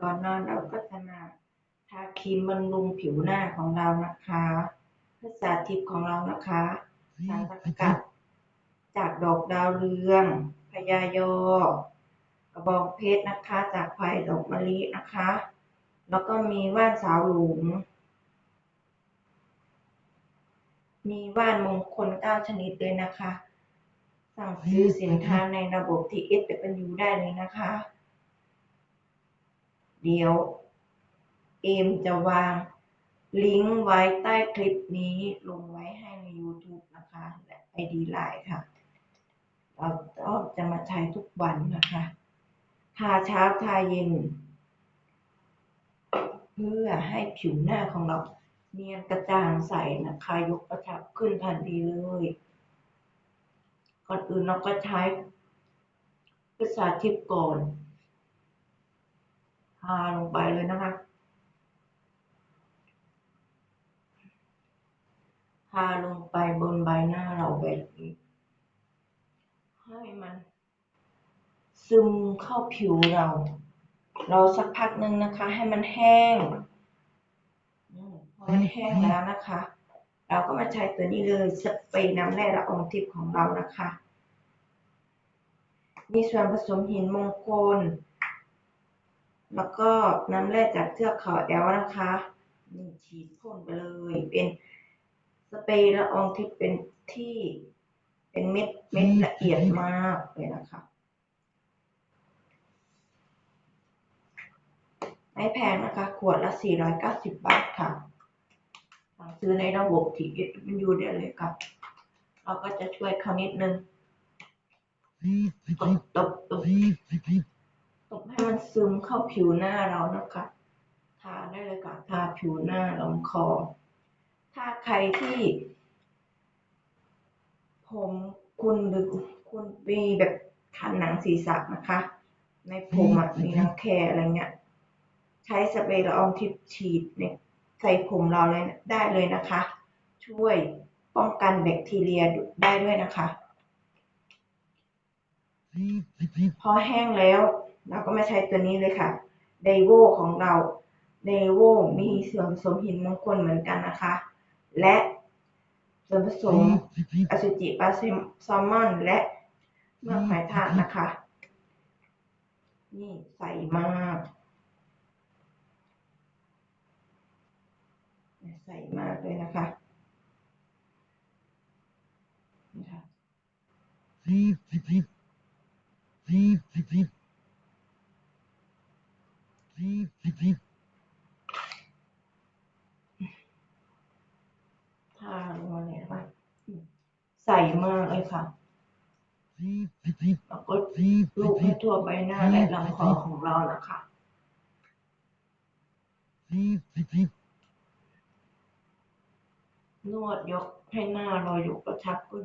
ก่อนนอนเราก็จะมาทาครีมบำรุงผิวหน้าของเรานะคะเพื่อสาธิตของเรานะคะสารสกัดจากดอกดาวเรืองพญายอกระบองเพชรนะคะ จากไผ่ดอกมะลินะคะ แล้วก็มีว่านสาวหลุมมีว่านมงคลเก้าชนิดเลยนะคะ สั่งซื้อสินค้าในระบบที่ s w ได้เลยนะคะ เดี๋ยวเอมจะวางลิงก์ไว้ใต้คลิปนี้ลงไว้ให้ใน YouTube นะคะ และ ID Line ค่ะ เราก็จะมาใช้ทุกวันนะคะทาเช้าทาเย็น เพื่อให้ผิวหน้าของเราเนียนกระจ่างใสนะคะยกกระชับขึ้นทันทีเลย ก่อนอื่นเราก็ใช้ภาษาทิพย์ก่อน ทาลงไปเลยนะคะทาลงไปบนใบหน้าเราแบบนี้ ให้มัน ซึมเข้าผิวเรา เราสักพักหนึ่งนะคะ ให้มันแห้งอืมพอมันแห้งแล้วนะคะ เราก็มาใช้ตัวนี้เลยสเปรย์น้ำแร่ละอองทิพย์ของเรานะคะ มีส่วนผสมหินมงคล แล้วก็น้ำแร่จากเทือกเขาแอลนะคะนี่ฉีดพ่นไปเลยเป็นสเปรย์ละอองทิพย์เป็นที่เป็นเม็ดเม็ดละเอียดมากเลยนะคะไม่แพงนะคะ ขวดละ 490 บาทค่ะสั่งซื้อในระบบที่มันอยู่ได้เลยครับเราก็จะช่วยเขานิดนึงตบตบตบต บให้มันซึมเข้าผิวหน้าเรานะคะ ทาได้เลยค่ะ ทาผิวหน้าลำคอ ถ้าใครที่ ผมคุณหรือคุณมีแบบคันหนังศีรษะนะคะ ในผมอะมีรังแคอะไรเงี้ย ใช้สเปรย์ละอองทิพฉีดเนี่ยใส่ผมเราเลยได้เลยนะคะ ช่วยป้องกันแบคทีเรียได้ด้วยนะคะ พอแห้งแล้ว เราก็มาใช้ตัวนี้เลยค่ะไดโวของเราไดโวมีส่วนผสมหินมงคลเหมือนกันนะคะ และส่วนผสมอสุจิปลาแซลมอน และเมือกหอยทากนะคะ นี่ใส่มากใส่มากเลยนะคะนี่ค่ะ ทาลงมาเลยนะคะใส่มากเลยค่ะแล้วก็ลูบให้ทั่วใบหน้าและลำคอของเรานะคะนวดยกให้หน้าเรายกกระชับขึ้น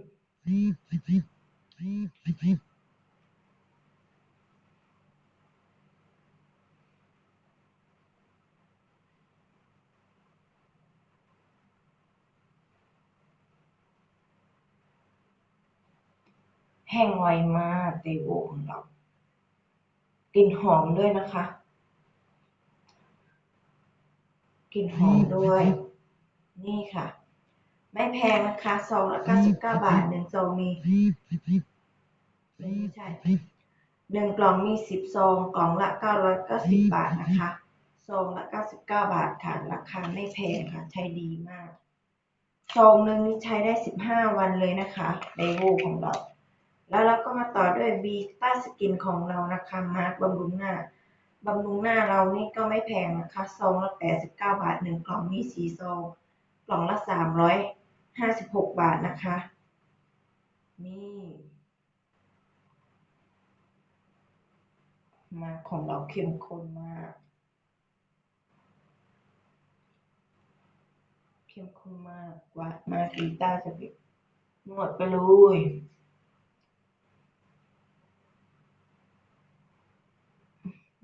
แห้งไวมากเตโวของเรา กลิ่นหอมด้วยนะคะ กลิ่นหอมด้วย นี่ค่ะ ไม่แพงนะคะซองละ99บาทหนึ่งซองมีไม่ใช่หนึ่งกล่องมีสิบซองกล่องละ990บาทนะคะซองละ99บาทค่ะราคาไม่แพงค่ะ ใช้ดีมากซองหนึ่งนี่ใช้ได้15วันเลยนะคะไดโวของเรา แล้วเราก็มาต่อด้วยบีต้าสกินของเรานะคะมาร์กบำรุงหน้าบำรุงหน้าเรานี่ก็ไม่แพงนะคะซองละ89 บาทหนึ่งกล่องมีสีซอง กล่องละ 356 บาทนะคะ นี่มาของเราเข้มข้นมาก เข้มข้นมากวัดมากีต้าจะบิดนวดไปเลย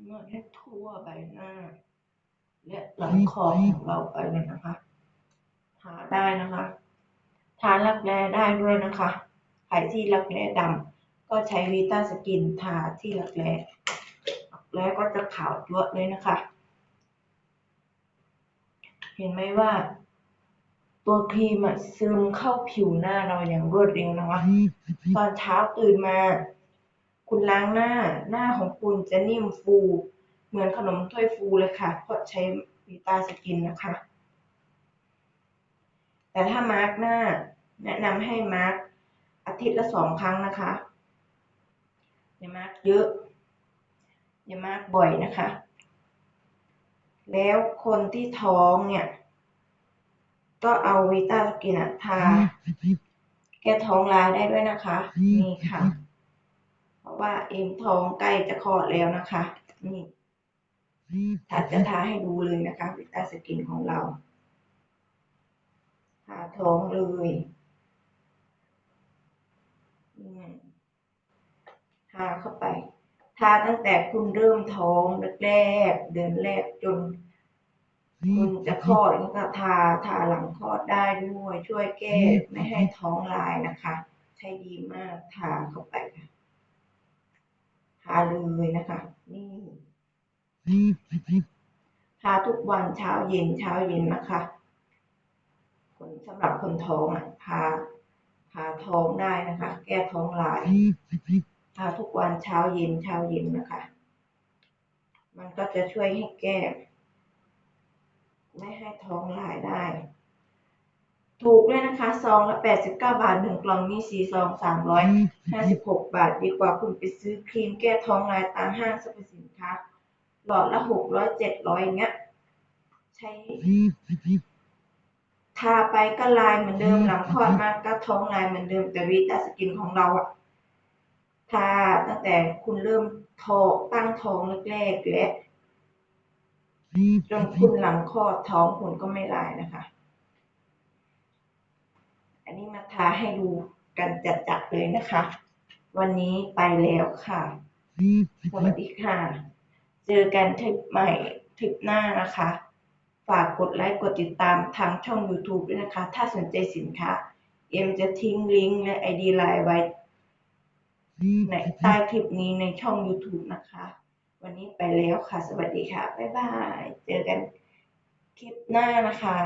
นวดให้ทั่วใบหน้า และหลังคอของเราไปเลยนะคะทาได้นะคะทารักแร้ได้ด้วยนะคะใครที่รักแร้ดำก็ใช้วิต้าสกินทาที่รักแร้แล้วแล้ก็จะขาวจั๊วะเลยนะคะ เห็นไหมว่า ตัวครีมอะซึมเข้าผิวหน้าเราอย่างรวดเร็วนะคะ ตอนเช้าตื่นมา คุณล้างหน้าหน้าของคุณจะนิ่มฟู เหมือนขนมถ้วยฟูเลยค่ะ เพราะใช้วิตาสกินนะคะ แต่ถ้ามาร์กหน้า แนะนำให้มาร์กอาทิตย์ละสองครั้งนะคะ อย่ามาร์กเยอะ อย่ามาร์กบ่อยนะคะ แล้วคนที่ท้องเนี่ย ก็เอาวิตาสกินอะทา แก้ท้องลายได้ด้วยนะคะ นี่ค่ะเพ ราะว่าเอ็มท้องใกล้จะคลอดแล้วนะคะ นี่ถัดจะทาให้ดูเลยนะคะวิตาสกินของเราทาท้องเลยทาเข้าไป ทาตั้งแต่คุณเริ่มท้องแรกเดือนแรกจนคุณจะคลอดก็ทาทาหลังคลอดได้ด้วย ช่วยแก้ไม่ให้ท้องลายนะคะ ใช้ดีมากทาเข้าไปค่ะ ทาเลยนะคะ นี่ทาทุกวันเช้าเย็นเช้าเย็นนะคะคนสำหรับคนท้องอะทาทาท้องได้นะคะ แก้ท้องลายทาทุกวันเช้าเย็นเช้าเย็นนะคะ มันก็จะช่วยให้แก้ ไม่ให้ท้องลายได้ ถูกด้วยนะคะซองละแปดสิบเก้าบาทหนึ่งกล่องมีสี่ซองสามร้อยห้าสิบหกบาท ดีกว่าคุณไปซื้อครีมแก้ท้องลายตามห้างสรรพสินค้า หลอดละหกร้อยเจ็ดร้อยอย่างเงี้ย ใช้ ทาไปก็ลายเหมือนเดิมหลังคลอดมาก็ท้องลายเหมือนเดิมแต่วิตาสกินของเราอะทาตั้งแต่คุณเริ่มท้องตั้งท้องแรกๆและจนคุณหลังคลอดท้องคุณก็ไม่ลายนะคะ ทาให้ดูกันจัดๆเลยนะคะ วันนี้ไปแล้วค่ะ สวัสดีค่ะ เจอกันทริปใหม่ทริปหน้านะคะ ฝากกดไลค์กดติดตามทางช่อง YouTube ด้วยนะคะ ถ้าสนใจสินค้า เอ็มจะทิ้งลิงก์และ ID ไลน์ไว้ในใต้คลิปนี้ในช่อง YouTube นะคะ วันนี้ไปแล้วค่ะ สวัสดีค่ะ บ๊ายบาย เจอกันคลิปหน้านะคะ